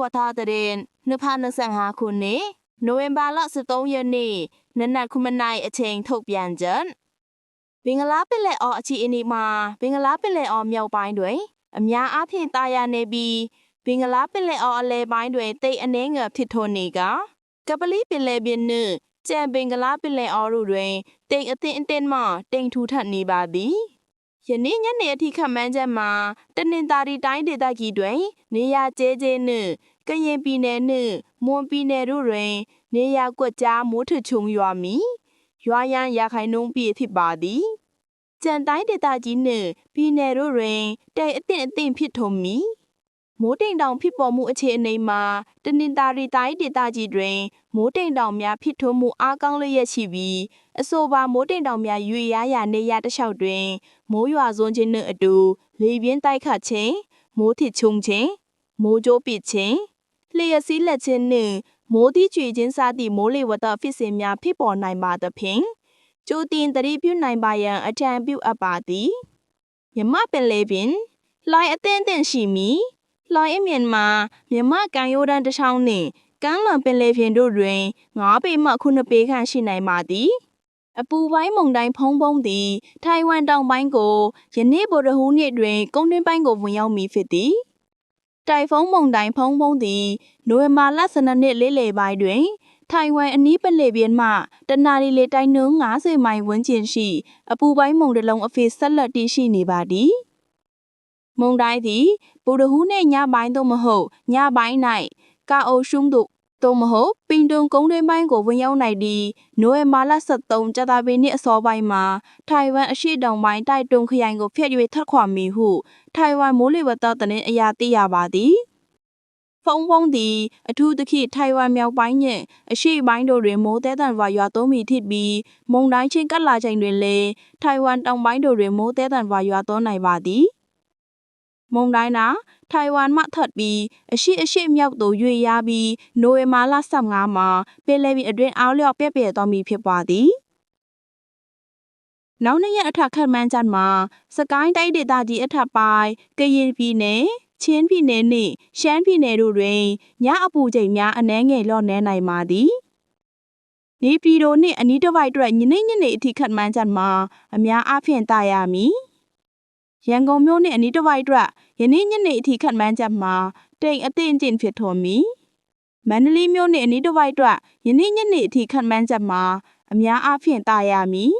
ဝသတဲ့2025ခုနှစ်နိုဝင်ဘာလ13ရက်နေ့နနက်9:00နာရီအချိန်ထုတ်ပြန်ချက်ဘင်္ဂလားပင်လယ်အော်အခြေအနေမှာဘင်္ဂလားပင်လယ်အော်မြောက်ပိုင်းတွင် အများအားဖြင့်တာယာနေပြီးဘင်္ဂလားပင်လယ်အော်အလယ်ပိုင်းတွင်တိတ်အနှဲငယ်ဖြစ်ထွန်းနေကကပလီပင်လယ်ပြင်နှင့်ကြံဘင်္ဂလားပင်လယ်အော်တို့တွင်တိမ်အထင်အတင်းမှတိမ်ထူထပ်နေပါသည် ယနေ့ညနေအထိခန့်မှန်းချက်မှာတနင်္သာရီတိုင်းဒေသကြီးတွင် နေရာကျဲကျဲနှင့်ကရင်ပြည်နယ်နှင့်မွန်ပြည်နယ်တို့တွင် နေရာကွက်ကြားမိုးထချုံရွာမီရွာရန်ရာခိုင်နှုန်းပြည့်ဖြစ်ပါသည်ကြံတိုင်းဒေသကြီးနှင့်ပြည်နယ်တို့တွင်တိမ်အထင်အတင်းဖြစ်ထွန်းမီ မိုးတိမ်တောင်ဖြစ်ပေါ်မှုအခြေအနေမှာတနင်္သာရီတိုင်းဒေသကြီးတွင် မိုးတိမ်တောင်များဖြစ်ထွန်းမှုအားကောင်းလျက်ရှိပြီးအဆိုပါမိုးတိမ်တောင်များရွေရရာနေရာတစ်လျှောက်တွင် မိုးရွာသွန်းခြင်းနှင့်အတူလေပြင်းတိုက်ခတ်ခြင်းမိုးထစ်ချုံခြင်းမိုးကြိုးပစ်ခြင်းလျှက်စီးလက်ခြင်းနှင့်မိုးသီးကျွေခြင်းစသည့်မိုးလေဝသဖြစ်စဉ်များဖြစ်ပေါ်နိုင်ပါသဖြင့်ကြိုတင်သတိပြုနိုင်ပါရန်အကြံပြုအပ်ပါသည်မြမပင်လေပင်လှိုင်းအသင့်အသင့်ရှိမီ လှိုင်းအမြင်မှာမြမကန်ရိုးတန်းတစ်ချောင်းနှင့်ကမ်းလွန်ပင်လေပြင်တို့တွင်9ပေမှ9ပေခန့်ရှိနိုင်ပါသည်အပူပိုင်းမုန်တိုင်းဖုံးဖုံးသည် ထိုင်ဝမ်တောင်ပိုင်းကိုယနေ့ဗုဒ္ဓဟူးနေ့တွင် ကုန်းတွင်းပိုင်းကိုဝင်ရောက်မည်ဖြစ်သည်တိုင်ဖုံးမုန်တိုင်းဖုံးဖုံးသည်နိုဝင်ဘာလ12နှစ်လေးလယ်ပိုင်းတွင် ထိုင်ဝမ်အနီးပလေပြင်းမှတနအီလေတိုင်းနှုန်း90မိုင်ဝန်းကျင်ရှိ အပူပိုင်းမုန်တလုံးအဖေဆက်လက်တည်ရှိနေပါသည် မုန်တိုင်းသည်ဗုဒ္ဓဟူးနေ့ညပိုင်းသို့မဟုတ်ညပိုင်း၌ကာအိုရှုံးသို့သို့မဟုတ်ပင်တွန်ကုန်းတွင်းပိုင်းကိုဝင်ရောက်နိုင်သည့်နိုဝင်ဘာလ23ကြာသပတေးနေ့အစောပိုင်းမှာထိုင်ဝမ်အရှေ့တောင်ပိုင်းတိုက်တွန်းခရိုင်ကိုဖျက်၍ထွက်ခွာမည်ဟုထိုင်ဝမ်မိုးလေဝသသတင်းအရာသိရပါသည်ဖုံဖုံသည်အထူးသဖြင့်ထိုင်ဝမ်မြောက်ပိုင်းနှင့်အရှေ့ပိုင်းတို့တွင်မိုးသည်တန်စွာရွာသွန်းမည်ဖြစ်ပြီးမုန်တိုင်းချင်းကပ်လာချိန်တွင်လည်းထိုင်ဝမ်တောင်ပိုင်းတို့တွင်မိုးသည်တန်စွာရွာသွန်းနိုင်ပါသည် မုန်တိုင်းနာထိုင်ဝမ်မှထွက်ပြီးအရှိအရှိမြောက်သို့ရွေ့ရပြီးနိုဝင်ဘာလ15မှာပင်လယ်ပြင်အတွင်းအားလျော့ပြည့်ပြည့်သွားမည်ဖြစ်ပါသည်နောက်နှစ်ရက်အထက်ခန့်မှန်းချက်မှာစကိုင်းတိုင်းဒေသကြီးအထက်ပိုင်းကရင်ပြည်နယ်ချင်းပြည်နယ်နှင့်ရှမ်းပြည်နယ်တို့တွင်ညအပူချိန်များအနည်းငယ်လျော့နည်းနိုင်ပါသည်နေပြည်တော်နှင့်အနီးတစ်ဝိုက်အတွက်ညနေညနေအထိခန့်မှန်းချက်မှာအများအားဖြင့်တာယာမည် ရန်ကုန်မြို့နှင့်အနီးတစ်ဝိုက်အတွက်ယနေ့ညနေအထိခန့်မှန်းချက်မှာတိမ်အသင့်ကျင့်ဖြစ်ထွန်မီမန္တလေးမြို့နှင့်အနီးတစ်ဝိုက်အတွက်ယနေ့ညနေအထိခန့်မှန်းချက်မှာအများအားဖြင့်တာယာမည်